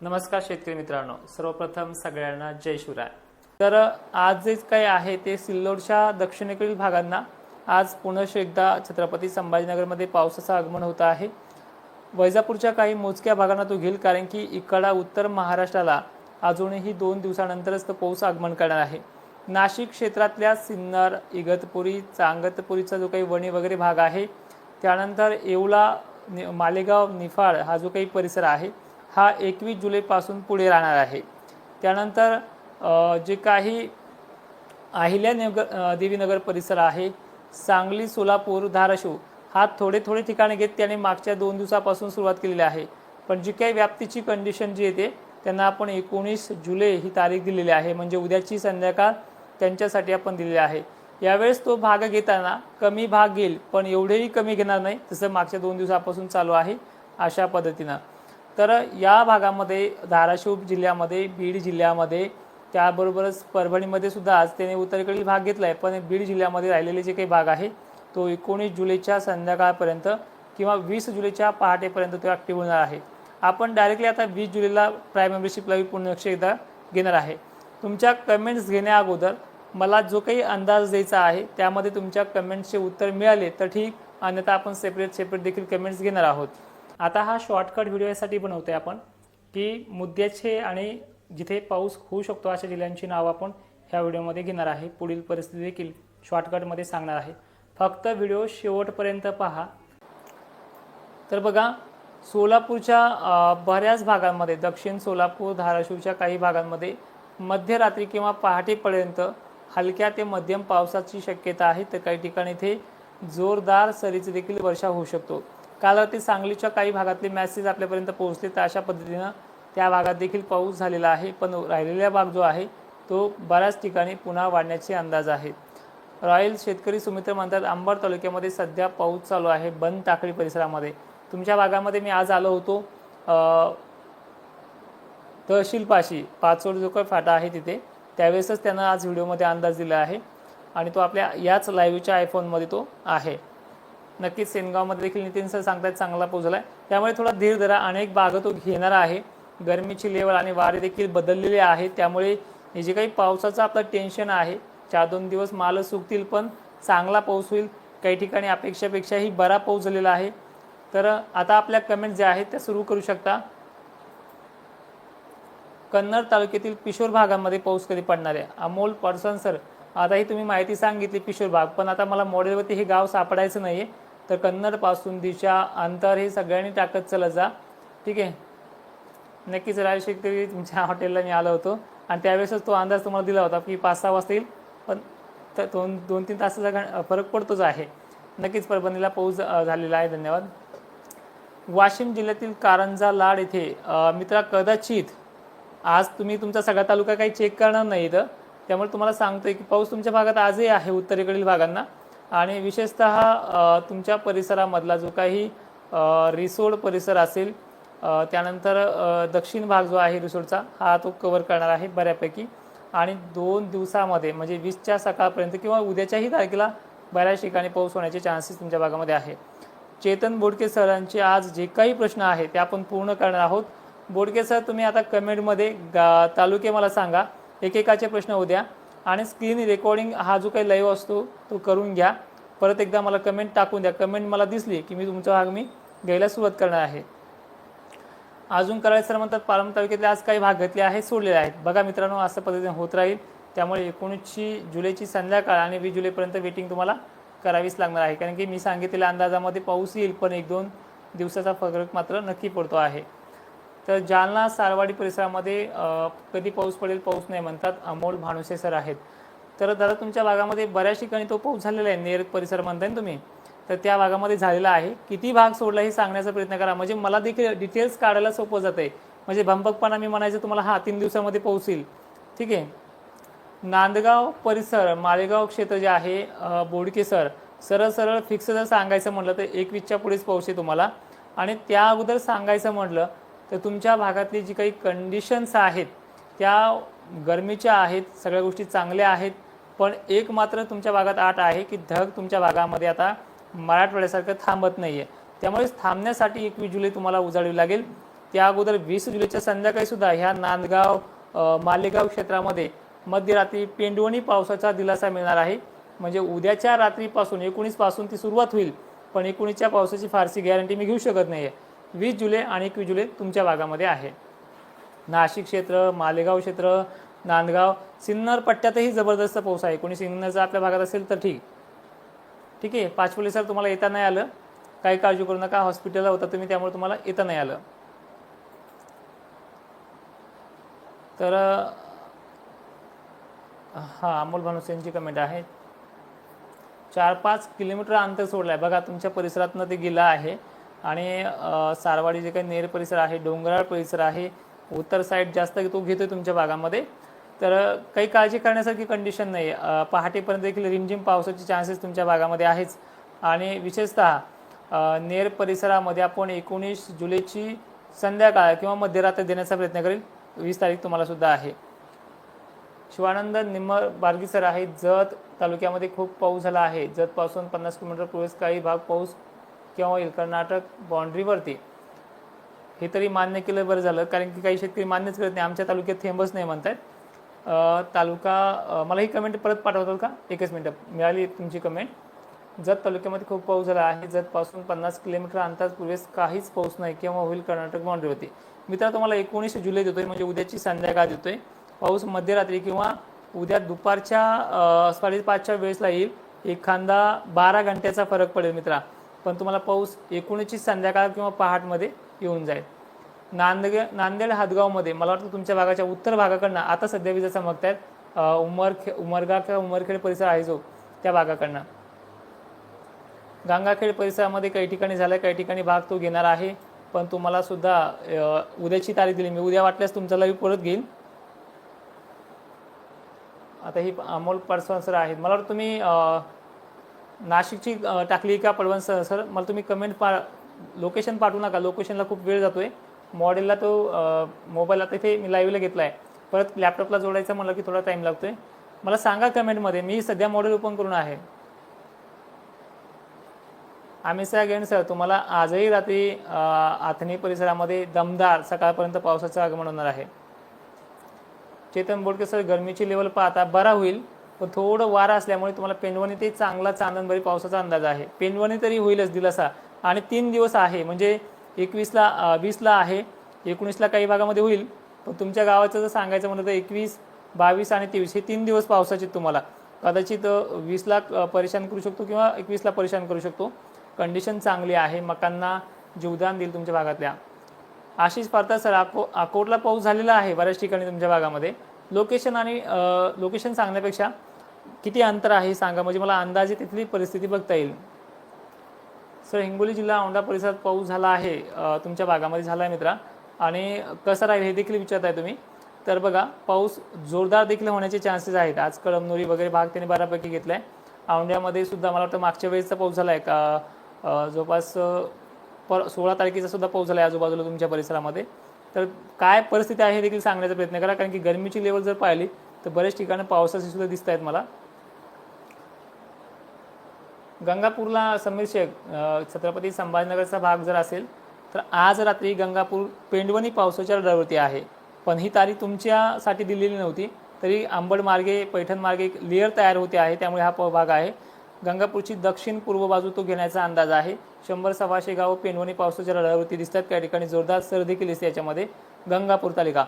नमस्कार शेतकरी मित्रांनो. सर्वप्रथम सगळ्यांना जय शिवराय. तर आज जे काही आहे ते सिल्लोडच्या दक्षिणेकडील भागांना आज पुनश एकदा छत्रपती संभाजीनगरमध्ये पावसाचं आगमन होत आहे. वैजापूरच्या काही मोजक्या भागांना तो घेईल कारण की इकडा उत्तर महाराष्ट्राला अजूनही दोन दिवसानंतरच तो पाऊस आगमन करणार आहे. नाशिक क्षेत्रातल्या सिन्नर इगतपुरी चांगतपुरीचा जो काही वणी वगैरे भाग आहे त्यानंतर येवला नि- मालेगाव निफाड हा जो काही परिसर आहे हा एकवीस जुलैपासून पुढे राहणार आहे. त्यानंतर जे काही अहिल्यानगर देवीनगर परिसर आहे सांगली सोलापूर धाराशिव हा थोडे थोडे ठिकाणे घेत त्याने मागच्या दोन दिवसापासून सुरुवात केलेली आहे. पण जी काही व्याप्तीची कंडिशन जी येते त्यांना आपण एकोणीस जुलै ही तारीख दिलेली आहे. म्हणजे उद्याची संध्याकाळ त्यांच्यासाठी आपण दिलेली आहे. यावेळेस तो भाग घेताना कमी भाग घेईल पण एवढेही कमी घेणार नाही तसं मागच्या दोन दिवसापासून चालू आहे अशा पद्धतीनं. तर या भागामध्ये धाराशिव जिल्ह्यामध्ये बीड जिल्ह्यामध्ये त्याबरोबरच परभणीमध्ये सुद्धा आज त्याने उत्तरेकडील भाग घेतला आहे पण बीड जिल्ह्यामध्ये राहिलेले जे काही भाग आहे तो एकोणीस जुलैच्या संध्याकाळपर्यंत किंवा वीस जुलैच्या पहाटेपर्यंत तो ॲक्टिव्ह होणार आहे. आपण डायरेक्टली आता वीस जुलैला प्राईम मेंबरशिपला लाईव्ह लक्ष एकदा घेणार आहे. तुमच्या कमेंट्स घेण्या अगोदर मला जो काही अंदाज द्यायचा आहे त्यामध्ये तुमच्या कमेंट्सचे उत्तर मिळाले तर ठीक. अन्यथा आपण सेपरेट सेपरेट देखील कमेंट्स घेणार आहोत. आता हा शॉर्टकट व्हिडिओ यासाठी बनवतोय आपण की मुद्द्याचे आणि जिथे पाऊस होऊ शकतो अशा जिल्ह्यांची नावं आपण ह्या व्हिडिओमध्ये घेणार आहे. पुढील परिस्थिती देखील शॉर्टकटमध्ये सांगणार आहे. फक्त व्हिडिओ शेवटपर्यंत पहा. तर बघा सोलापूरच्या बऱ्याच भागांमध्ये दक्षिण सोलापूर धाराशिवच्या काही भागांमध्ये मध्यरात्री किंवा पहाटेपर्यंत हलक्या ते मध्यम पावसाची शक्यता आहे. तर काही ठिकाणी इथे जोरदार सरीचं देखील वर्षा होऊ शकतो. काल रात्री सांगलीच्या काही भागातले मॅसेज आपल्यापर्यंत पोहोचले तर अशा पद्धतीनं त्या भागात देखील पाऊस झालेला आहे. पण राहिलेला भाग जो आहे तो बऱ्याच ठिकाणी पुन्हा वाढण्याचे अंदाज आहेत. रॉयल शेतकरी सुमित्र म्हणतात अंबड तालुक्यामध्ये सध्या पाऊस चालू आहे बंद टाकळी परिसरामध्ये. तुमच्या भागामध्ये मी आज आलो होतो अ, तहसीलपाशी पाचोड जो काही फाटा आहे तिथे. त्यावेळेसच त्यानं आज व्हिडिओमध्ये अंदाज दिला आहे आणि तो आपल्या याच लाईव्हच्या आयफोनमध्ये तो आहे. नक्कीच सेनगावमध्ये देखील नितीन सर सांगतायत चांगला पोहोचला आहे त्यामुळे थोडा धीर धरा अनेक भाग तो घेणार आहे. गरमीची लेवल आणि वारे देखील बदललेले आहे त्यामुळे हे जे काही पावसाचं आपलं टेन्शन आहे चार दोन दिवस माल सुकतील पण चांगला पाऊस होईल. काही ठिकाणी अपेक्षापेक्षाही बरा पाऊस झालेला आहे. तर आता आपल्या कमेंट ज्या आहेत त्या सुरू करू शकता. कन्नड तालुक्यातील पिशोर भागामध्ये पाऊस कधी पडणार आहे? अमोल पर्सन सर आता ही तुम्ही माहिती सांगितली पिशोर भाग पण आता मला मॉडेलवरती हे गाव सापडायचं नाही आहे तर कन्नडपासून दिशा अंतर हे सगळ्यांनी टाकत चला जा. ठीक आहे? नक्कीच राज शेतकरी तुमच्या हॉटेलला मी आलो होतो. आणि त्यावेळेसच तो अंदाज तुम्हाला दिला होता की पाच सहा वाजता येईल. पण तर दोन दोन तीन तासाचा गण- फरक पडतोच आहे. नक्कीच परभणीला पाऊस झालेला आहे. धन्यवाद. वाशिम जिल्ह्यातील कारंजा लाड येथे मित्रा कदाचित आज तुम्ही तुमचा सगळा तालुका काही चेक करणार नाही इथं त्यामुळे तुम्हाला सांगतोय की पाऊस तुमच्या भागात आजही आहे उत्तरेकडील भागांना. आणि विशेषतः तुमच्या परिसरामधला जो काही रिसोड परिसर असेल त्यानंतर दक्षिण भाग जो आहे रिसोडचा हा तो कव्हर करणार आहे बऱ्यापैकी. आणि दोन दिवसामध्ये म्हणजे वीसच्या सकाळपर्यंत किंवा उद्याच्याही तारखेला बऱ्याच ठिकाणी पाऊस होण्याचे चान्सेस तुमच्या भागामध्ये आहे चेतन बोडके सरांचे आज जे काही प्रश्न आहे ते आपण पूर्ण करणार आहोत. बोडके सर तुम्ही आता कमेंटमध्ये गा तालुके मला सांगा. एकेकाचे प्रश्न उद्या. आणि स्क्रीन रेकॉर्डिंग हा जो काही लाईव्ह असतो तो करून घ्या. परत एकदा मला कमेंट टाकून द्या. कमेंट मला दिसली की मी तुमचा भाग मी घ्यायला सुरुवात करणार आहे. अजून करायचं सर म्हणतात पालम तालुक्यातले आज काही भाग घेतले आहेत सोडलेले आहेत. बघा मित्रांनो असं पद्धतीने होत राहील. त्यामुळे एकोणीसशी जुलैची संध्याकाळ आणि वीस जुलैपर्यंत वेटिंग तुम्हाला करावीच लागणार आहे. कारण की मी सांगितलेल्या अंदाजामध्ये पाऊस येईल पण एक दोन दिवसाचा फरक मात्र नक्की पडतो आहे. तर जालना सारवाडी परिसरामध्ये कधी पाऊस पडेल पाऊस नाही म्हणतात अमोल भानुसे सर आहेत. तर दादा तुमच्या भागामध्ये बऱ्याच ठिकाणी तो पाऊस झालेला आहे नेर परिसर म्हणताय तुम्ही? तर त्या भागामध्ये झालेला आहे. किती भाग सोडला हे सांगण्याचा प्रयत्न करा. म्हणजे मला देखील डिटेल्स काढायला सोपं जातं आहे म्हणजे भंपकपणा मी म्हणायचं तुम्हाला हा तीन दिवसामध्ये पाऊस येईल. ठीक आहे? नांदगाव परिसर मालेगाव क्षेत्र जे आहे बोडके सर सरळ सरळ फिक्स जर सांगायचं म्हटलं तर एकवीसच्या पुढेच पाऊस आहे तुम्हाला. आणि त्या अगोदर सांगायचं म्हटलं तर तुमच्या भागातली जी काही कंडिशन्स आहेत त्या गरमीच्या आहेत सगळ्या गोष्टी चांगल्या आहेत पण एक मात्र तुमच्या भागात आठ आहे की ढग तुमच्या भागामध्ये आता मराठवाड्यासारखं थांबत नाही आहे त्यामुळे थांबण्यासाठी एकवीस जुलै तुम्हाला उजाडावी लागेल. त्या अगोदर वीस जुलैच्या संध्याकाळीसुद्धा ह्या नांदगाव मालेगाव क्षेत्रामध्ये मध्यरात्री पेंडवणी पावसाचा दिलासा मिळणार आहे. म्हणजे उद्याच्या रात्रीपासून एकोणीसपासून ती सुरुवात होईल पण एकोणीसच्या पावसाची फारशी गॅरंटी मी घेऊ शकत नाही आहे वीस जुलै आणि एकवीस जुलै तुमच्या भागामध्ये आहे. नाशिक क्षेत्र मालेगाव क्षेत्र नांदगाव सिन्नर पट्ट्यातही जबरदस्त पाऊस आहे. कोणी सिन्नरचा आपल्या भागात असेल तर ठीक. ठीक आहे पाचपोली सर तुम्हाला येता नाही आलं. काही काळजी करू नका हॉस्पिटलला होता तुम्ही त्यामुळे तुम्हाला येता नाही आलं. तर हां अमोल भानुस यांची कमेंट आहे. चार पाच किलोमीटर अंतर सोडलं आहे बघा तुमच्या परिसरातनं ते गेलं आहे. आणि सारवाडी जे काही नेर परिसर आहे डोंगराळ परिसर आहे उत्तर साईड जास्त तो घेतो आहे तुमच्या भागामध्ये. तर काही काळजी करण्यासारखी कंडिशन नाही पहाटेपर्यंत देखील रिमझिम पावसाचे चान्सेस तुमच्या भागामध्ये आहेच. आणि विशेषतः नेर परिसरामध्ये आपण एकोणीस जुलैची संध्याकाळ किंवा मध्यरात्र देण्याचा प्रयत्न करेल वीस तारीख तुम्हाला सुद्धा आहे. शिवानंद निम्मर बार्गीसर आहे जत तालुक्यामध्ये खूप पाऊस झाला आहे. जतपासून पन्नास किलोमीटर पूर्वेस काही भाग पाऊस किंवा कर्नाटक बाँड्रीवरती हे तरी मान्य केलं बरं झालं कारण की काही शेतकरी मान्यच करत नाही. आमच्या तालुक्यात थेंबच नाही म्हणतायत. तालुका मला ही कमेंट परत पाठवताल का? एकच मिनटं मिळाली तुमची कमेंट जत तालुक्यामध्ये खूप पाऊस झाला आहे. जतपासून पन्नास किलोमीटर अंतर पूर्वेस काहीच पाऊस नाही किंवा होईल कर्नाटक बाँड्रीवरती मित्र तुम्हाला एकोणीस जुलै देतोय म्हणजे उद्याची संध्याकाळ देतोय. पाऊस मध्यरात्री किंवा उद्या दुपारच्या साडेपाचच्या वेळेसला येईल. एखादा बारा घंट्याचा फरक पडेल मित्रा. पण तुम्हाला पाऊस एकोणीसची संध्याकाळ किंवा पहाटमध्ये येऊन जाईल. नांदगे नांदेड हातगावमध्ये मला वाटतं तुमच्या भागाच्या उत्तर भागाकडनं आता सध्या विजा चमकत आहेत उमरखे उमरगा किंवा उमरखेड परिसर आहे जो त्या भागाकडनं. गंगाखेड परिसरामध्ये काही ठिकाणी झालं काही ठिकाणी भाग तो घेणार आहे पण तुम्हाला सुद्धा उद्याची तारीख दिली. मी उद्या वाटल्यास तुमचा लाईव्ह परत घेईन. आता ही अमोल पडसवान सर आहेत. मला वाटतं तुम्ही नाशिकची टाकली का पडवण सर? सर मला तुम्ही कमेंट पा लोकेशन पाठवू नका. लोकेशनला खूप वेळ जातो आहे मॉडेलला तो मोबाईल आता इथे मी लाईव्हला घेतला आहे परत लॅपटॉपला जोडायचं म्हणलं की थोडा टाईम लागतो आहे मला सांगा कमेंटमध्ये मी सध्या मॉडेल ओपन करून आहे. आम्ही सर सर तुम्हाला आजही रात्री आथणी परिसरामध्ये दमदार सकाळपर्यंत पावसाचं आगमन होणार आहे. चेतन बोडके सर गरमीची लेवल पाहता बरा होईल. पण थोडं वारा असल्यामुळे तुम्हाला पेंडवणीतही ते चांगला चांदणबरी पावसाचा अंदाज आहे. पेंडवणी तरी होईलच दिलासा. आणि तीन दिवस आहे म्हणजे एकवीसला वीसला आहे एकोणीसला काही भागामध्ये होईल. पण तुमच्या गावाचं जर सांगायचं म्हणलं तर एकवीस बावीस आणि तेवीस हे तीन दिवस पावसाचे तुम्हाला. कदाचित वीसला परेशान करू शकतो किंवा एकवीसला परेशान करू शकतो. कंडिशन चांगली आहे मकांना जीवदान देईल तुमच्या भागातल्या. आशिष पारता सर अको अकोटला पाऊस झालेला आहे बऱ्याच ठिकाणी तुमच्या भागामध्ये. लोकेशन आणि लोकेशन सांगण्यापेक्षा किती अंतर आहे सांगा. म्हणजे मला अंदाजे तिथली परिस्थिती बघता येईल. सर हिंगोली जिल्हा औंढा परिसरात पाऊस झाला आहे तुमच्या भागामध्ये झाला आहे मित्रा. आणि कसं राहील हे देखील विचारताय तुम्ही. तर बघा पाऊस जोरदार देखील होण्याचे चान्सेस आहेत. आज कळमनुरी वगैरे भाग त्यांनी बऱ्यापैकी घेतला आहे औंढ्यामध्ये सुद्धा मला वाटतं मागच्या वेळेसचा पाऊस झाला आहे का जवळपास पर सोळा तारखेचा सुद्धा पाऊस झाला आहे आजूबाजूला तुमच्या परिसरामध्ये. तर काय परिस्थिती आहे हे देखील सांगण्याचा प्रयत्न करा. कारण की गरमीची लेवल जर पाहिली तर बरेच ठिकाणी पावसाचे सुद्धा दिसत आहेत मला. गंगापूरला समीर शेख छत्रपती संभाजीनगरचा भाग जर असेल तर आज रात्री गंगापूर पेंडवणी पावसाच्या रडावरती आहे. पण ही तारीख तुमच्यासाठी दिलेली नव्हती तरी आंबड मार्गे पैठण मार्गे एक लेअर तयार होते आहे त्यामुळे हा प- भाग आहे. गंगापूरची दक्षिण पूर्व बाजू तो घेण्याचा अंदाज आहे. शंभर सव्वाशे गाव पेंडवणी पावसाच्या रडावरती दिसतात त्या ठिकाणी जोरदार सर देखील दिसते याच्यामध्ये. गंगापूर तालिका.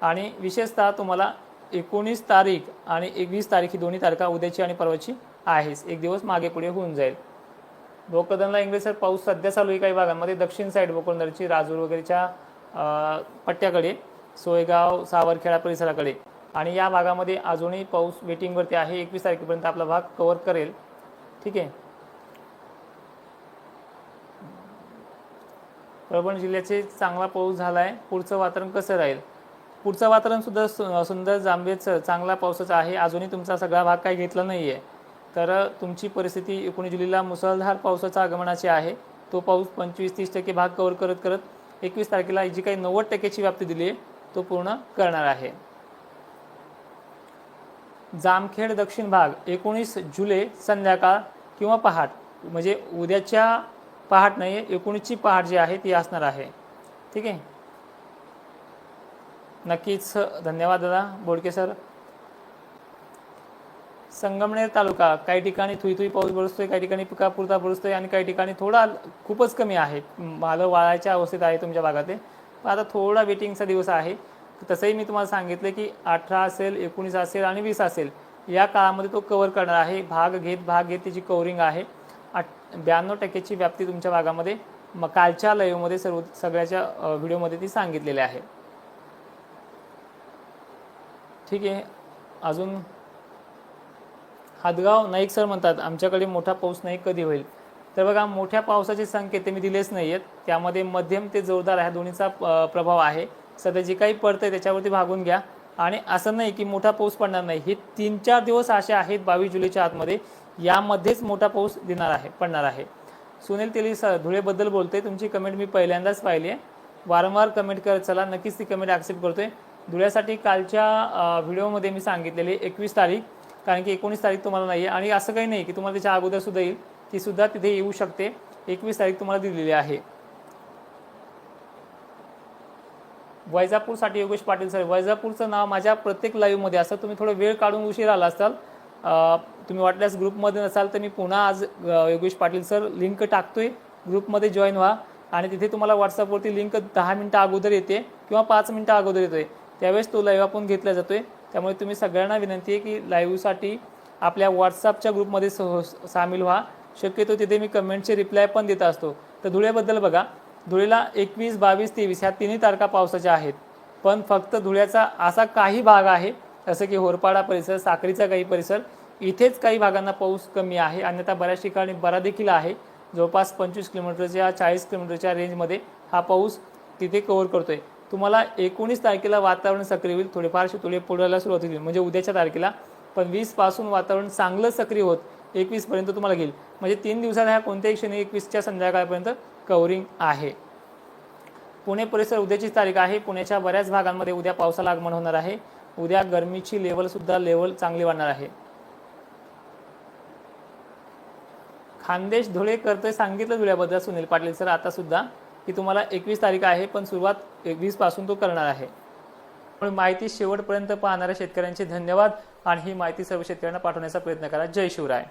आणि विशेषतः तुम्हाला एकोणीस तारीख आणि एकवीस तारीख ही दोन्ही तारखा उद्याची आणि परवाची आहेच. एक दिवस मागे पुढे होऊन जाईल. भोकदनला इंग्रज सर पाऊस सध्या चालू आहे काही भागांमध्ये. दक्षिण साईड भोकरदनची राजूर वगैरेच्या पट्ट्याकडे सोयगाव सावरखेडा परिसराकडे. आणि या भागामध्ये अजूनही पाऊस वेटिंगवरती आहे. एकवीस तारखेपर्यंत आपला भाग कव्हर करेल. ठीक आहे? परभणी जिल्ह्याचे चांगला पाऊस झाला आहे पुढचं वातावरण कसं राहील? पुढचं वातावरण सुद्धा सुंदर जांभेचं चांगला पावसाचं आहे. अजूनही तुमचा सगळा भाग काही घेतला नाही आहे तर तुमची परिस्थिती एकोणीस जुलैला मुसळधार पावसाच्या आगमनाची आहे. तो पाऊस पंचवीस तीस टक्के भाग कव्हर करत करत एकवीस तारखेला जी काही नव्वद टक्क्याची व्याप्ती दिली आहे तो पूर्ण करणार आहे. जामखेड दक्षिण भाग एकोणीस जुलै संध्याकाळ किंवा पहाट म्हणजे उद्याच्या पहाट नाही आहे एकोणीसची पहाट जी आहे ती असणार आहे. ठीक आहे? नक्कीच. धन्यवाद दादा. बोडके सर. संगमनेर तालुका काही ठिकाणी थुई थुई पाऊस बरसतोय काही ठिकाणी पिकापुरता बरसतोय आणि काही ठिकाणी थोडा खूपच कमी आहे. मालं वाळायच्या अवस्थेत आहे तुमच्या भागात ते. पण आता थोडा वेटिंगचा दिवस आहे. तसंही मी तुम्हाला सांगितलं की अठरा असेल एकोणीस असेल आणि वीस असेल या काळामध्ये तो कव्हर करणार आहे. भाग घेत भाग घेत त्याची कव्हरिंग आहे. आठ ब्याण्णव टक्क्याची व्याप्ती तुमच्या भागामध्ये. मग कालच्या लयोमध्ये सर्व सगळ्याच्या व्हिडिओमध्ये ती सांगितलेली आहे. ठीक आहे. अजून हादगाव नाईक सर म्हणतात आमच्याकडे मोठा पाऊस नाही कधी होईल? तर बघा मोठ्या पावसाचे संकेत ते मी दिलेच नाही आहेत त्यामध्ये मध्यम ते जोरदार ह्या दोन्हीचा प्रभाव आहे. सध्या जे काही पडतं आहे त्याच्यावरती भागून घ्या. आणि असं नाही की मोठा पाऊस पडणार नाही. हे तीन चार दिवस असे आहेत बावीस जुलैच्या आतमध्ये. यामध्येच मोठा पाऊस देणार आहे पडणार आहे. सुनील तेली सर धुळेबद्दल बोलतोय. तुमची कमेंट मी पहिल्यांदाच पाहिली आहे. वारंवार कमेंट करत चला. नक्कीच ती कमेंट ॲक्सेप्ट करतोय. धुळ्यासाठी कालच्या व्हिडिओमध्ये मी सांगितलेली एकवीस तारीख कारण की एकोणीस तारीख तुम्हाला नाही. आहे आणि असं काही नाही की तुम्हाला त्याच्या अगोदरसुद्धा येईल ती सुद्धा तिथे येऊ शकते. एकवीस तारीख तुम्हाला दिलेली आहे. वैजापूरसाठी योगेश पाटील सर वैजापूरचं नाव माझ्या प्रत्येक लाईव्हमध्ये असतं तुम्ही थोडं वेळ काढून उशीर आला असाल तुम्ही वाटल्यास ग्रुपमध्ये नसाल तर मी पुन्हा आज योगेश पाटील सर लिंक टाकतोय. ग्रुपमध्ये जॉईन व्हा. आणि तिथे तुम्हाला व्हॉट्सअपवरती लिंक दहा मिनटं अगोदर येते किंवा पाच मिनटं अगोदर येते त्यावेळेस तो लाईव्ह आपण घेतला जातो आहे त्यामुळे तुम्ही सगळ्यांना विनंती आहे की लाईव्हसाठी आपल्या व्हॉट्सअपच्या ग्रुपमध्ये सह सामील व्हा. शक्यतो तिथे मी कमेंटचे रिप्लाय पण देत असतो. तर धुळ्याबद्दल बघा. धुळेला एकवीस बावीस तेवीस ह्या तिन्ही तारखा पावसाच्या आहेत. पण फक्त धुळ्याचा असा काही भाग आहे जसं की होरपाडा परिसर साखरीचा काही परिसर इथेच काही भागांना पाऊस कमी आहे. अन्यथा बऱ्याच ठिकाणी बरा देखील आहे. जवळपास पंचवीस किलोमीटरच्या चाळीस किलोमीटरच्या रेंजमध्ये हा पाऊस तिथे कव्हर करतो आहे तुम्हाला एकोणीस तारखेला वातावरण सक्रिय होईल. थोडेफार थोडे पुढायला सुरुवात होईल. म्हणजे उद्याच्या तारखेला पण वीसपासून वातावरण चांगलं सक्रिय होत एकवीसपर्यंत तुम्हाला घेईल. म्हणजे तीन दिवसात ह्या कोणत्याही क्षणी एकवीसच्या संध्याकाळपर्यंत कव्हरिंग आहे. पुणे परिसर उद्याचीच तारीख आहे. पुण्याच्या बऱ्याच भागांमध्ये उद्या पावसाला आगमन होणार आहे. उद्या गरमीची लेवल सुद्धा लेवल चांगली वाढणार आहे. खानदेश धुळे करतोय सांगितलं धुळ्याबद्दल सुनील पाटील सर आता सुद्धा की तुम्हाला एकवीस तारीख आहे पण सुरुवात एकवीसपासून तो करणार आहे. त्यामुळे माहिती शेवटपर्यंत पाहणाऱ्या शेतकऱ्यांचे धन्यवाद आणि ही माहिती सर्व शेतकऱ्यांना पाठवण्याचा प्रयत्न करा. जय शिवराय.